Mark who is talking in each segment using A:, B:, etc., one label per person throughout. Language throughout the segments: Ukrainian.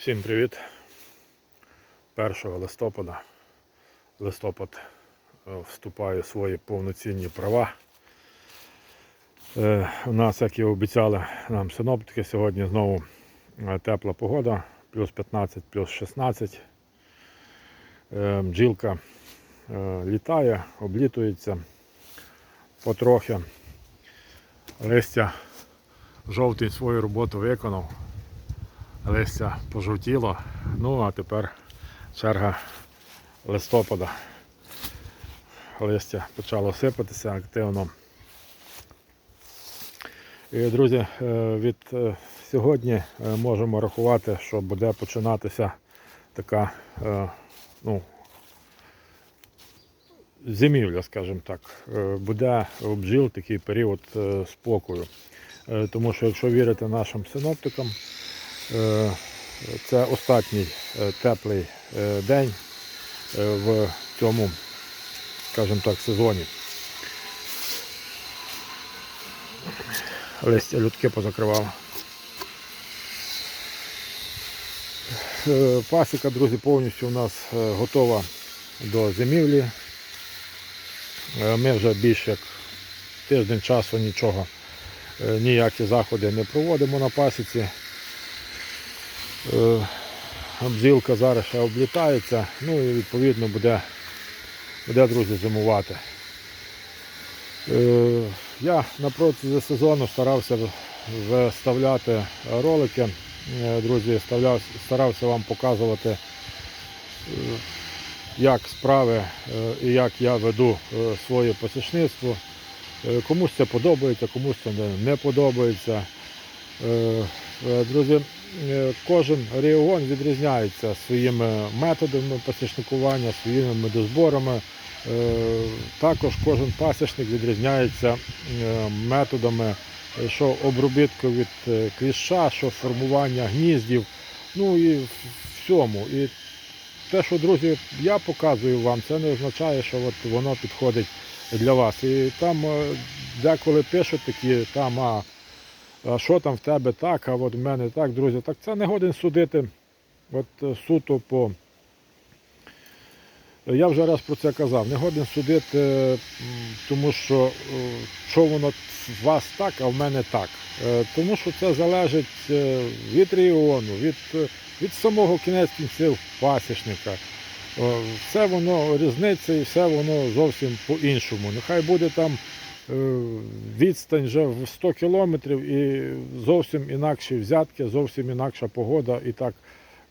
A: Всім привіт. 1 листопада. Листопад е, вступає в свої повноцінні права. Е, У нас, як і обіцяли нам синоптики, сьогодні знову е, тепла погода, плюс 15, плюс 16. Е, Бджілка літає, облітується потрохи. Листя жовтий свою роботу виконав листя пожовтіло. Ну а тепер черга листопада. Листя почало сипатися активно. І, друзі, е, від е, сьогодні е, можемо рахувати, що буде починатися така ну, зимівля, скажімо так. Буде у бджіл такий період спокою. Тому що, якщо вірити нашим синоптикам, Це останній е, теплий е, день е, в цьому, скажімо так, сезоні. Листя людки позакривав. Е, Пасіка, друзі, повністю у нас е, готова до зимівлі. Е, Ми вже більше як тиждень часу нічого, е, ніякі заходи не проводимо на пасіці. Е, зараз ще облітається, ну і відповідно буде, буде друзі, зимувати. Е, Я на протязі сезону старався виставляти ролики. Е, Друзі, старався вам показувати, як справи і як я веду своє посічництво. Комусь це подобається, комусь це не- подобається. Друзі, кожен регіон відрізняється своїми методами пасічникування, своїми медозборами. Е, Також кожен пасічник відрізняється е, методами, е, що обробітку від е, кліща, що формування гніздів, ну і всьому. І те, що, друзі, я показую вам, це не означає, що от воно підходить для вас. І там е, деколи пишуть такі, там, а а що там в тебе так, а от в мене так, друзі, так це не годен судити. От е, суто по. Я вже раз про це казав, не годен судити, тому що е, що воно в вас так, а в мене так. Е, Тому що це залежить е, від регіону, від, е, від самого кінець кінців пасічника. Е, Все воно різниця і все воно зовсім по-іншому. Нехай буде там е, відстань вже в 100 кілометрів і зовсім інакші взятки, зовсім інакша погода і так,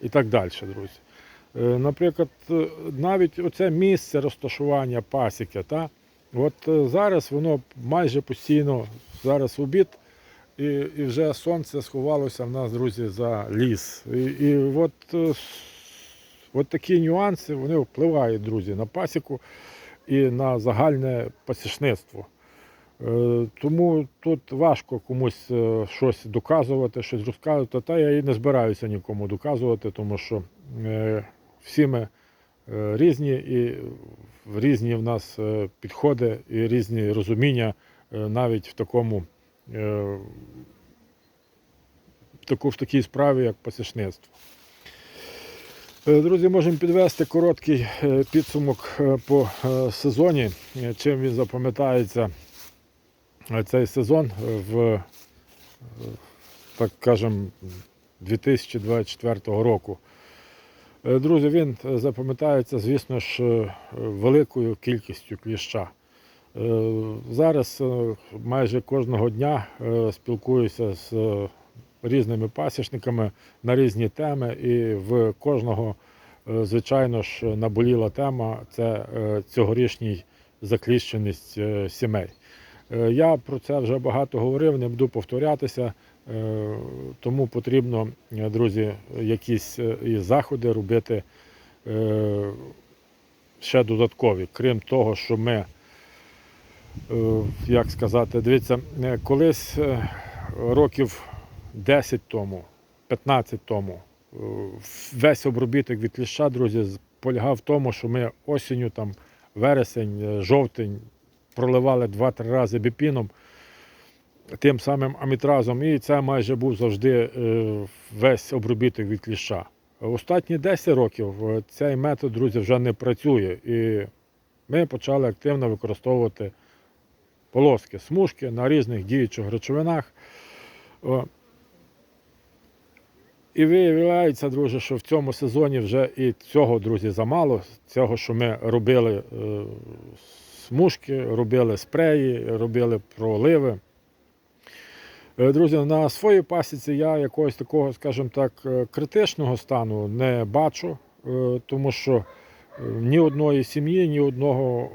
A: і так далі, друзі. Е, Наприклад, е, навіть оце місце розташування пасіки, та? от е, зараз воно майже постійно, зараз обід, і, і вже сонце сховалося в нас, друзі, за ліс. І, і от, е, от такі нюанси вони впливають, друзі, на пасіку і на загальне пасічництво. Е, Тому тут важко комусь е, щось доказувати, щось розказувати. Та я і не збираюся нікому доказувати, тому що е, всі ми різні і різні в нас підходи і різні розуміння навіть в такому в такій справі, як пасічництво. Е, Друзі, можемо підвести короткий підсумок по сезоні, чим він запам'ятається цей сезон в, е, так кажемо, 2024 року. Е, Друзі, він е, запам'ятається, звісно ж, е, великою кількістю кліща. Е, Зараз е, майже кожного дня е, спілкуюся з е, різними пасічниками на різні теми, і в кожного, е, звичайно ж, наболіла тема це е, цьогорічній закліщеність е, сімей. Е, Я про це вже багато говорив, не буду повторятися, е, тому потрібно, е, друзі, якісь і заходи робити ще додаткові, крім того, що ми, як сказати, дивіться, колись років 10 тому, 15 тому, весь обробіток від кліща, друзі, полягав в тому, що ми осінню, там, вересень, жовтень проливали 2-3 рази біпіном, тим самим амітразом, і це майже був завжди е, весь обробіток від кліща. Останні 10 років е, цей метод, друзі, вже не працює. І ми почали активно використовувати полоски, смужки на різних діючих речовинах. І виявляється, друзі, що в цьому сезоні вже і цього, друзі, замало. Цього, що ми робили е, смужки, робили спреї, робили проливи. Е, Друзі, на своїй пасіці я якогось такого, скажімо так, е, критичного стану не бачу, е, тому що ні одної сім'ї, ні одного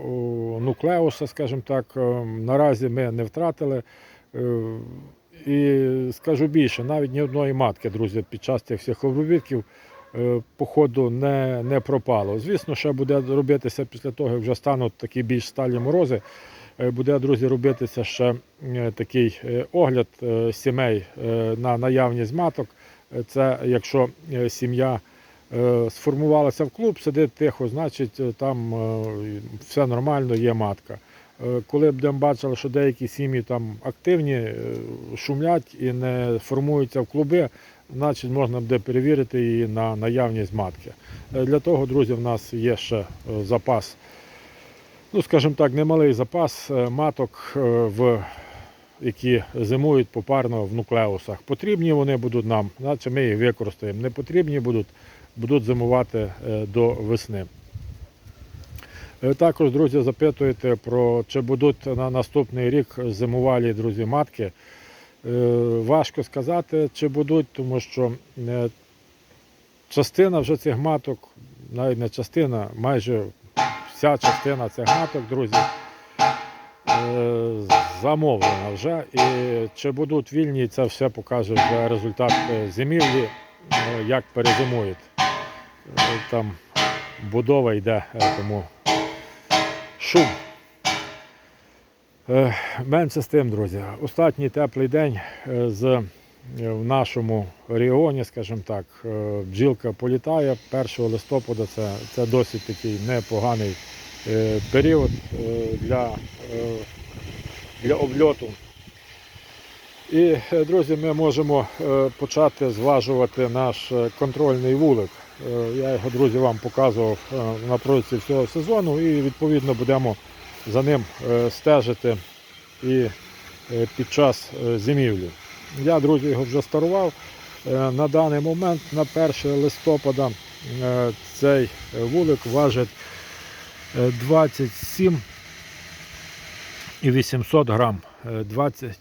A: нуклеуса, скажімо так, наразі ми не втратили. І скажу більше, навіть ні одної матки, друзі, під час цих всіх обробітків е, походу не, не пропало. Звісно, ще буде робитися після того, як вже стануть такі більш сталі морози. Е, Буде, друзі, робитися ще е, такий огляд сімей на наявність маток. Це якщо сім'я сформувалася в клуб, сидить тихо, значить там все нормально, є матка. Коли будемо бачили, що деякі сім'ї там активні, шумлять і не формуються в клуби, значить можна буде перевірити її на наявність матки. Е, Для того, друзі, в нас є ще е, запас ну, скажімо так, немалий запас е, маток, в, які зимують попарно в нуклеусах. Потрібні вони будуть нам, значить ми їх використаємо. Не потрібні будуть, будуть зимувати до весни. Також, друзі, запитуєте про чи будуть на наступний рік зимувалі друзі матки. Е, Важко сказати, чи будуть, тому що е, частина вже цих маток, навіть не частина, майже вся частина цих маток, друзі, е, замовлена вже. І чи будуть вільні, це все покаже вже результат зимівлі, як перезимують. Там будова йде, тому шум. Менше з тим, друзі. Останній теплий день е, з, е, в нашому регіоні, скажімо так, е, бджілка політає 1 листопада. Це, це досить такий непоганий період для, для обльоту. І, друзі, ми можемо почати зважувати наш контрольний вулик. Я його, друзі, вам показував на протязі всього сезону і відповідно будемо за ним е, стежити і е, під час е, зимівлі. Я, друзі, його вже старував. На даний момент, на 1 листопада, цей вулик важить е, 27 і 800 грам. Е, 20,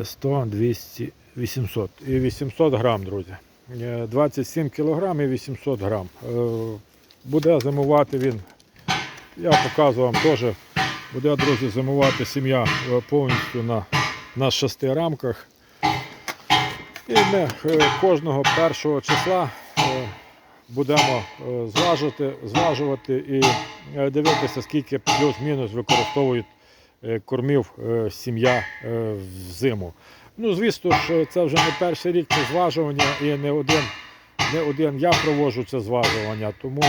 A: е, 100, 200, 800. І 800 грам, друзі. Е, 27 кілограм і 800 грам. Буде зимувати він, я показував вам теж, буде, друзі, зимувати сім'я е, повністю на, на шести рамках. І ми е, кожного першого числа е, будемо зважити, зважувати і дивитися, скільки плюс-мінус використовують кормів сім'я е, взиму. Ну, звісно ж, це вже не перший рік це зважування і не один, не один я проводжу це зважування. Тому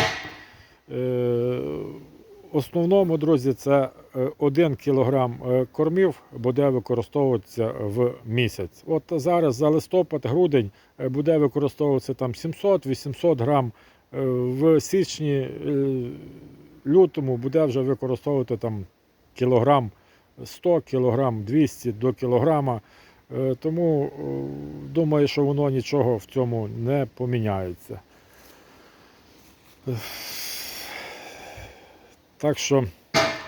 A: в основному, друзі, це 1 кг кормів буде використовуватися в місяць. От зараз за листопад, грудень е, буде використовуватися там 700-800 грам. Е, В січні, е, лютому буде вже використовувати там кілограм 100, кілограм 200 до кілограма. Е, Тому е, думаю, що воно нічого в цьому не поміняється. Так що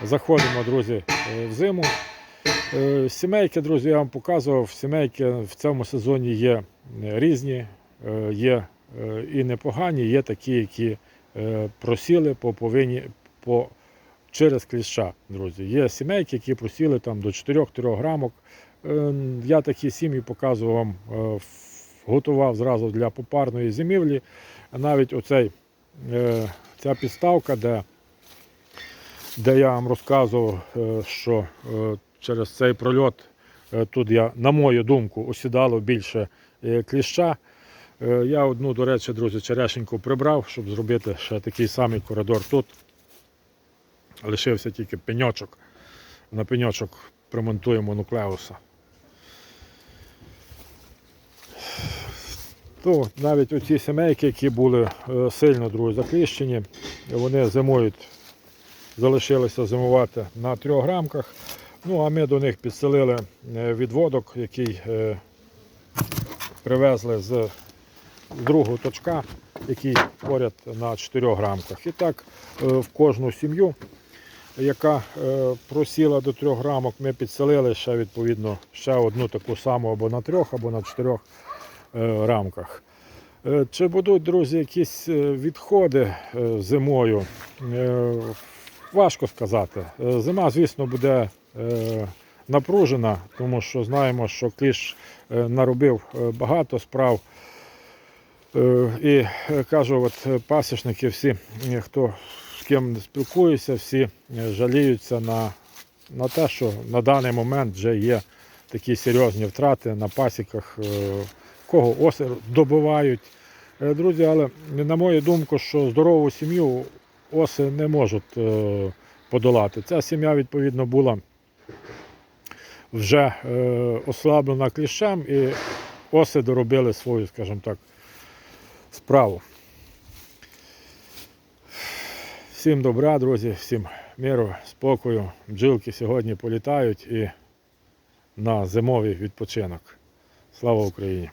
A: заходимо, друзі, е, в зиму. Е, Сімейки, друзі, я вам показував. Сімейки в цьому сезоні є е, різні, є і непогані, є такі, які просіли по повинні по, через кліща, друзі. Є сімейки, які просіли там до 4-3 грамок. Я такі сім'ї показував вам, готував зразу для попарної зимівлі. Навіть оцей, ця підставка, де де я вам розказував, е, що е, через цей прольот е, тут я, на мою думку, осідало більше кліща. Я одну, до речі, друзі, черешеньку прибрав, щоб зробити ще такий самий коридор тут. Лишився тільки пеньочок. На пеньочок примонтуємо нуклеуса. То навіть оці сімейки, які були сильно друзі, закліщені, вони зимують, залишилися зимувати на трьох рамках. Ну а ми до них підселили е, відводок, який е, привезли з другого точка, який поряд на чотирьох рамках. І так е, в кожну сім'ю, яка просіла до трьох рамок, ми підселили ще відповідно ще одну таку саму або на трьох, або на чотирьох е, рамках. Чи будуть, друзі, якісь відходи зимою? Важко сказати. Е, Зима, звісно, буде е, напружена, тому що знаємо, що кліш е, наробив багато справ. І кажу, от пасічники, всі, хто з ким не спілкуюся, всі жаліються на, на те, що на даний момент вже є такі серйозні втрати на пасіках, кого оси добивають. Е, Друзі, але на мою думку, що здорову сім'ю оси не можуть е, подолати. Ця сім'я, відповідно, була вже е, ослаблена кліщем і оси доробили свою, скажімо так, справу. Всім добра, друзі, всім миру, спокою. Бджілки сьогодні політають і на зимовий відпочинок. Слава Україні!